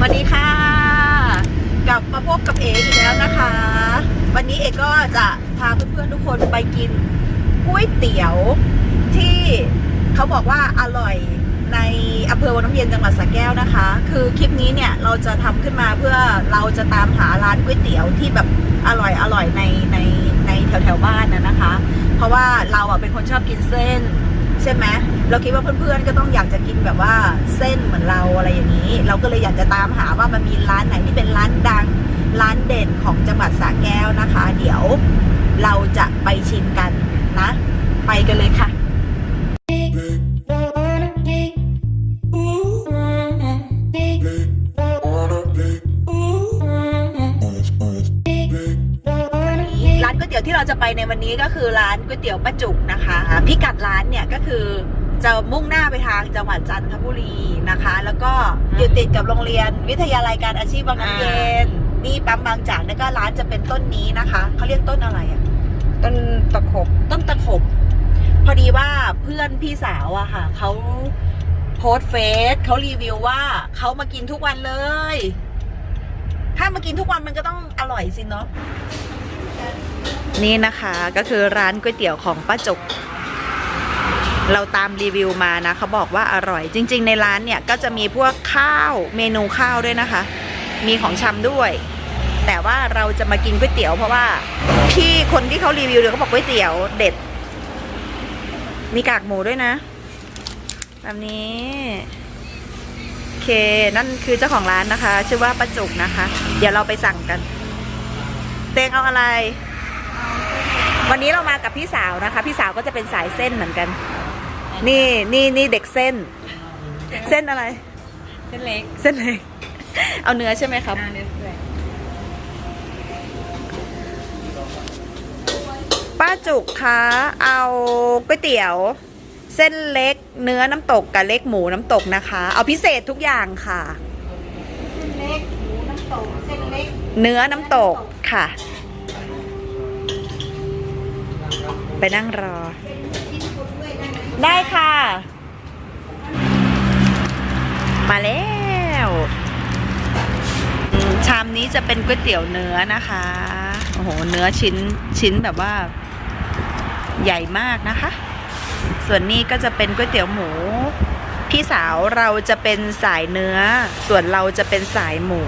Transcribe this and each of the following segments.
สวัสดีค่ะ กลับมาพบกับเออีกแล้วนะคะ วันนี้เอก็จะพาเพื่อนๆทุกคนไปกินก๋วยเตี๋ยวที่เขาบอกว่าอร่อยในอำเภอวังน้ำเย็นจังหวัดสระแก้วนะคะ คือคลิปนี้เนี่ยเราจะทำขึ้นมาเพื่อเราจะตามหาร้านก๋วยเตี๋ยวที่แบบอร่อยอร่อยในในในแถวแถวบ้านนะนะคะ เพราะว่าเราอะเป็นคนชอบกินเส้น ใช่ไหมเราคิดว่าเพื่อนๆก็ต้องอยากจะกินแบบว่าเส้นเหมือนเราอะไรอย่างนี้ เราก็เลยอยากจะตามหาว่ามันมีร้านไหนที่เป็นร้านดัง ร้านเด่นของจังหวัดสระแก้วนะคะ เดี๋ยวเราจะไปชิมกันนะ ไปกันเลยค่ะ เตี๋ยวที่เราจะไปในวันนี้ก็คือร้านก๋วยเตี๋ยวป้าจุกนะคะพิกัดร้านเนี่ยก็คือจะมุ่งหน้าไปทางจังหวัดจันทบุรีนะคะ แล้วก็อยู่ติดกับโรงเรียนวิทยาลัยการอาชีพบางน้ำเย็นนี่ปั๊มบางจากแล้วก็ร้านจะเป็นต้นนี้นะคะเขาเรียกต้นอะไรอะต้นตะขบต้นตะขบ พอดีว่าเพื่อนพี่สาวอะค่ะเขาโพสต์เฟซเขารีวิวว่าเขามากินทุกวันเลย ถ้ามากินทุกวันมันก็ต้องอร่อยสิเนาะ นี่นะคะก็คือร้านก๋วยเตี๋ยวของป้าจุก เราตามรีวิวมานะเขาบอกว่าอร่อย จริง ๆ ในร้านเนี่ยก็จะมีพวกข้าวเมนูข้าวด้วยนะคะ มีของชำด้วย แต่ว่าเราจะมากินก๋วยเตี๋ยวเพราะว่าพี่คนที่เขารีวิวเนี่ยเขาบอกก๋วยเตี๋ยวเด็ด มีกากหมูด้วยนะแบบนี้โอเคนั่นคือเจ้าของร้านนะคะ ชื่อว่าป้าจุกนะคะ เดี๋ยวเราไปสั่งกัน เตงเอาอะไร วันนี้เรามากับพี่สาวนะคะ พี่สาวก็จะเป็นสายเส้นเหมือนกัน นี่นี่นี่เด็กเส้น เส้นอะไร เส้นเล็ก เส้นเล็ก เอาเนื้อใช่ไหมครับอ่าเนื้อเปื่อยป้าจุกคะเอาก๋วยเตี๋ยว เส้นเล็ก เนื้อน้ำตกกับเล็กหมูน้ำตกนะคะ เอาพิเศษทุกอย่างค่ะเล็กหมูน้ำตกเส้นเล็ก เนื้อน้ำตกค่ะ ไปนั่งรอ ได้ค่ะ มาแล้ว ชามนี้จะเป็นก๋วยเตี๋ยวเนื้อนะคะ โอ้โห เนื้อชิ้นชิ้นแบบว่า ใหญ่มากนะคะ ส่วนนี้ก็จะเป็นก๋วยเตี๋ยวหมู พี่สาวเราจะเป็นสายเนื้อ ส่วนเราจะเป็นสายหมู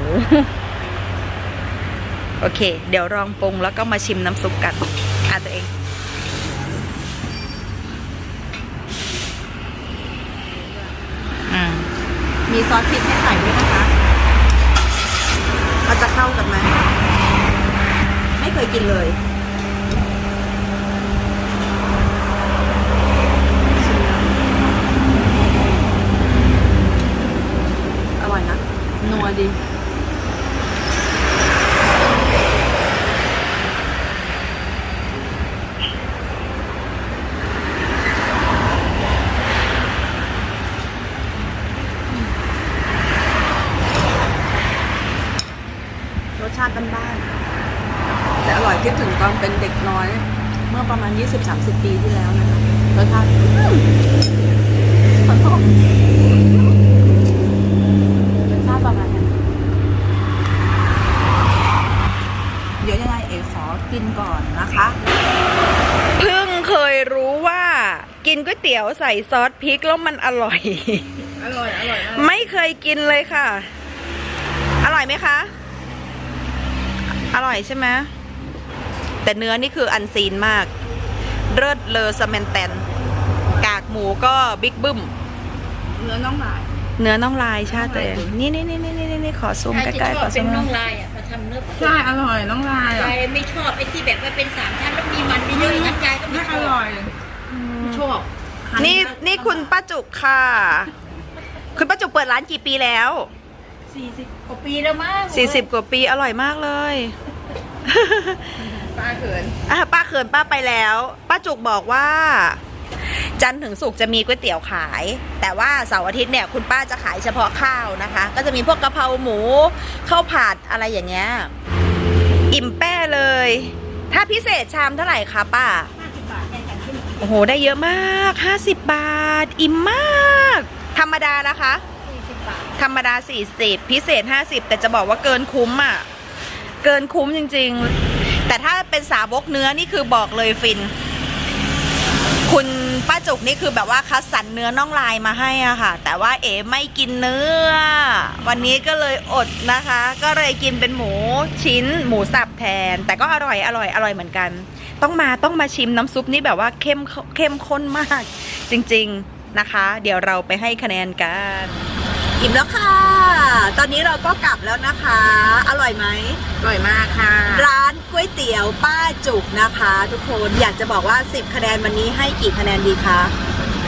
โอเค เดี๋ยวลองปรุงแล้วก็มาชิมน้ำซุปกันอะตัวเอง อืม มีซอสพริกให้ใส่ด้วยนะคะมันจะเข้ากันไหมไม่เคยกินเลยอร่อยนะนัวดี รสชาติบ้านๆแต่อร่ อยคิดถึงตอนเป็นเด็กน้อย เมื่อประมาณ 20-30 ปีที่แล้วนะคะรสชาติอืมขอโทษรสชาติประมาณนั้นเดี๋ยวยังไงเอ๋ขอกินก่อนนะคะเพิ่งเคยรู้ว่า กินก๋วยเตี๋ยวใส่ซอสพริกแล้วมันอร่อย อร่อย อร่อย ไม่เคยกินเลยค่ะ อร่อยไหมคะ อร่อยใช่ไหม แต่เนื้อนี่คืออันซีนมากเลิศเลอสแมนแตน กากหมูก็บิ๊กบึ้ม เนื้อน้องหลาย เนื้อน่องลายชาติตัวเองนี่นี่นี่นี่นี่นี่ขอซูมใครใกจะล้ชๆขออบซูเป็นมน่องลายอะมาทำเนื้อใช่อร่อยน้องลายอะยายไม่ชอบไอ้ที่แบบว่าเป็นสามชั้นแล้วมีมันเยอะๆอย่างนั้นยายก็ไม่น่าชออบร่อยไม่ชอบนี่นี่คุณป้าจุกค่ะ คุณป้าจุกเปิดร้านกี่ปีแล้วสี่สิบกว่าปีแล้วมั้ง40กว่าปีอร่อยมากเลย ปลาเขินอะป้าเขินป้าไปแล้ว ป้าจุกบอกว่า จันทร์ถึงสุกร์จะมีก๋วยเตี๋ยวขาย แต่ว่าเสาร์อาทิตย์เนี่ยคุณป้าจะขายเฉพาะข้าวนะคะ ก็จะมีพวกกะเพราหมูข้าวผัดอะไรอย่างเงี้ยอิ่มแป้เลย ถ้าพิเศษชามเท่าไหร่คะป้าโอ้โหได้เยอะมาก 50 บาท อิ่มมาก ธรรมดานะคะสี่สิบบบาทธรรมดา 40 พิเศษ 50 แต่จะบอกว่าเกินคุ้มอะ เกินคุ้มจริง ๆ แต่ถ้าเป็นสาวกเนื้อนี่คือบอกเลยฟิน คุณป้าจุกนี่คือแบบว่าคัดสรรเนื้อน่องลายมาให้อะค่ะ แต่ว่าเอ๋ไม่กินเนื้อ วันนี้ก็เลยอดนะคะ ก็เลยกินเป็นหมูชิ้น หมูสับแทน แต่ก็อร่อยอร่อยอร่อยเหมือนกัน ต้องมาต้องมาชิมน้ำซุปนี่แบบว่าเข้มเข้มข้นมาก จริง ๆนะคะ เดี๋ยวเราไปให้คะแนนกัน อิ่มแล้วค่ะ ตอนนี้เราก็กลับแล้วนะคะ อร่อยไหม อร่อยมากค่ะ ร้านก๋วยเตี๋ยวป้าจุกนะคะ ทุกคน อยากจะบอกว่า 10 คะแนนวันนี้ให้กี่คะแนนดีคะ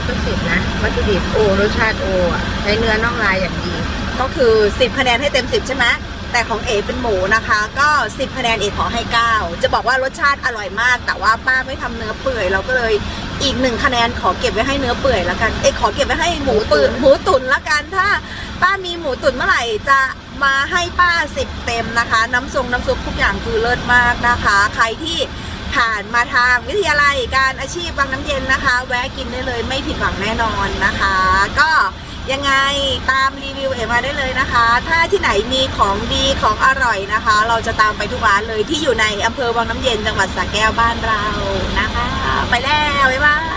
ก็สิบนะ วัตถุดิบโอรสชาติโออะใช้เนื้อน่องลายอย่างดี ก็คือ 10 คะแนนให้เต็ม 10 ใช่ไหม แต่ของเอเป็นหมูนะคะ ก็ 10คะแนนเอขอให้ 9 จะบอกว่ารสชาติอร่อยมาก แต่ว่าป้าไม่ทำเนื้อเปื่อย เราก็เลยอีกหนึ่งคะแนนขอเก็บไว้ให้เนื้อเปื่อยแล้วกันเอยขอเก็บไว้ให้หมูเปื่อยหมูตุ๋นละกันถ้า ป้ามีหมูตุ๋นเมื่อไหร่จะมาให้ป้า 10 เต็มนะคะ น้ำทรงน้ำซุปทุกอย่างคือเลิศมากนะคะ ใครที่ผ่านมาทางวิทยาลัยการอาชีพบางน้ำเย็นนะคะ แวะกินได้เลยไม่ผิดหวังแน่นอนนะคะ ก็ ยังไงตามรีวิวเอมาได้เลยนะคะ ถ้าที่ไหนมีของดีของอร่อยนะคะ เราจะตามไปทุกร้านเลยที่อยู่ในอำเภอวังน้ำเย็นจังหวัดสระแก้วบ้านเรานะคะ ไปแล้วบ๊ายบาย